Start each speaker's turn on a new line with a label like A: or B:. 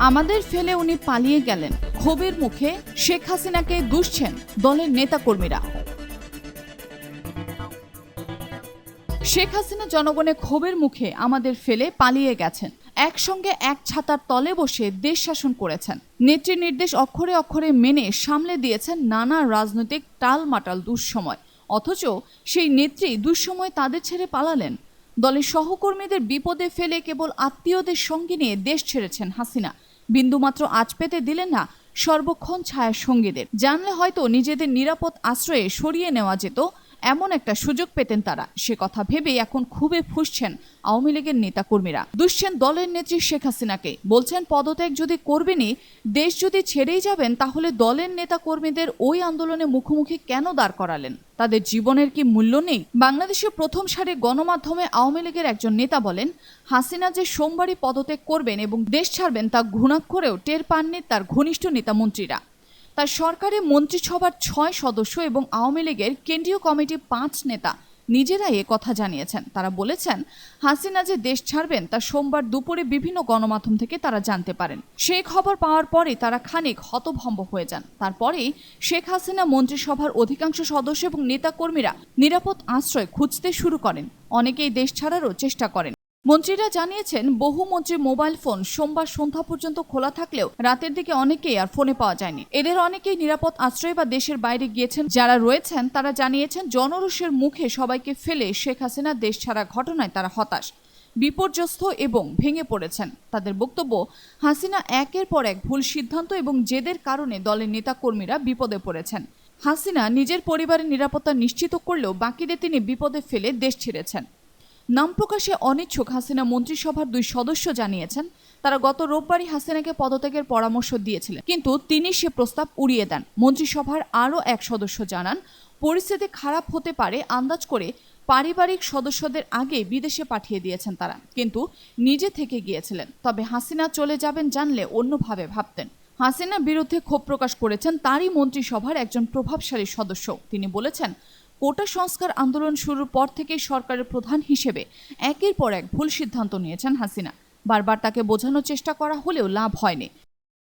A: আমাদের ফেলে উনি পালিয়ে গেলেন। ক্ষোভের মুখে শেখ হাসিনাকে দুষছেন দলের নেতাকর্মীরা। শেখ হাসিনা জনগণের ক্ষোভের মুখে আমাদের ফেলে পালিয়ে গেছেন। একসঙ্গে এক ছাতার তলে বসে দেশ শাসন করেছেন। নেত্রীর নির্দেশ অক্ষরে অক্ষরে মেনে সামলে দিয়েছেন নানা রাজনৈতিক টালমাটাল দুঃসময়। অথচ সেই নেত্রী দুঃসময় তাদের ছেড়ে পালালেন। দলের সহকর্মীদের বিপদে ফেলে কেবল আত্মীয়দের সঙ্গে নিয়ে দেশ ছেড়েছেন হাসিনা। বিন্দুমাত্র আজ পেতে দিলেন না সর্বক্ষণ ছায়া সঙ্গীদের জানলে হয়তো নিজেদের নিরাপদ আশ্রয়ে সরিয়ে নেওয়া যেত এমন একটা সুযোগ পেতেন তারা। সে কথা ভেবে এখন খুবই ফুসছেন আওয়ামী লীগের নেতাকর্মীরা। দুষছেন দলের নেত্রী শেখ হাসিনাকে। বলছেন, পদত্যাগ যদি করবেনই, দেশ যদি ছেড়েই যাবেন, তাহলে দলের নেতাকর্মীদের ওই আন্দোলনে মুখোমুখি কেন দাঁড় করালেন? তাদের জীবনের কি মূল্য নেই? বাংলাদেশের প্রথম সারে গণমাধ্যমে আওয়ামী লীগের একজন নেতা বলেন, হাসিনা যে সোমবারই পদত্যাগ করবেন এবং দেশ ছাড়বেন তা ঘুণাক্ষরেও টের পাননি তার ঘনিষ্ঠ নেতা তার সরকারি মন্ত্রিসভার ছয় সদস্য এবং আওয়ামী লীগের কেন্দ্রীয় কমিটির পাঁচ নেতা নিজেরাই এ কথা জানিয়েছেন। তারা বলেছেন, হাসিনা যে দেশ ছাড়বেন তা সোমবার দুপুরে বিভিন্ন গণমাধ্যম থেকে তারা জানতে পারেন। সেই খবর পাওয়ার পরে তারা খানিক হতভম্ব হয়ে যান। তারপরেই শেখ হাসিনা মন্ত্রিসভার অধিকাংশ সদস্য এবং নেতাকর্মীরা নিরাপদ আশ্রয় খুঁজতে শুরু করেন। অনেকেই দেশ ছাড়ারও চেষ্টা করেন। মন্ত্রীরা জানিয়েছেন, বহু মন্ত্রীর মোবাইল ফোন সোমবার সন্ধ্যা পর্যন্ত খোলা থাকলেও রাতের দিকে অনেকেই আর ফোনে পাওয়া যায়নি। এদের অনেকেই নিরাপদ আশ্রয় বা দেশের বাইরে গিয়েছেন। যারা রয়েছেন, তারা জানিয়েছেন, জনরোষের মুখে সবাইকে ফেলে শেখ হাসিনা দেশ ছাড়া ঘটনায় তারা হতাশ, বিপর্যস্ত এবং ভেঙে পড়েছেন। তাদের বক্তব্য, হাসিনা একের পর এক ভুল সিদ্ধান্ত এবং জেদের কারণে দলের নেতাকর্মীরা বিপদে পড়েছেন। হাসিনা নিজের পরিবারের নিরাপত্তা নিশ্চিত করলেও বাকিদের তিনি বিপদে ফেলে দেশ ছেড়েছেন। নাম প্রকাশে অনিচ্ছুক হাসিনা মন্ত্রিসভার দুই সদস্য জানিয়েছেন, তারা গত রোববারই হাসিনাকে পদত্যাগের পরামর্শ দিয়েছিলেন। কিন্তু তিনি সে প্রস্তাব উড়িয়ে দেন। মন্ত্রিসভার আরও এক সদস্য জানান, পরিস্থিতি খারাপ হতে পারে আন্দাজ করে পারিবারিক সদস্যদের আগে বিদেশে পাঠিয়ে দিয়েছেন তারা। কিন্তু নিজে থেকে গিয়েছিলেন। তবে হাসিনা চলে যাবেন জানলে অন্যভাবে ভাবতেন। হাসিনার বিরুদ্ধে ক্ষোভ প্রকাশ করেছেন তারই মন্ত্রিসভার একজন প্রভাবশালী সদস্য। তিনি বলেছেন কোটা সংস্কার আন্দোলন শুরুর পর থেকেই সরকারের প্রধান হিসেবে একের পর এক ভুল সিদ্ধান্ত নিয়েছেন হাসিনা। বারবার তাকে বোঝানোর চেষ্টা করা হলেও লাভ হয়নি।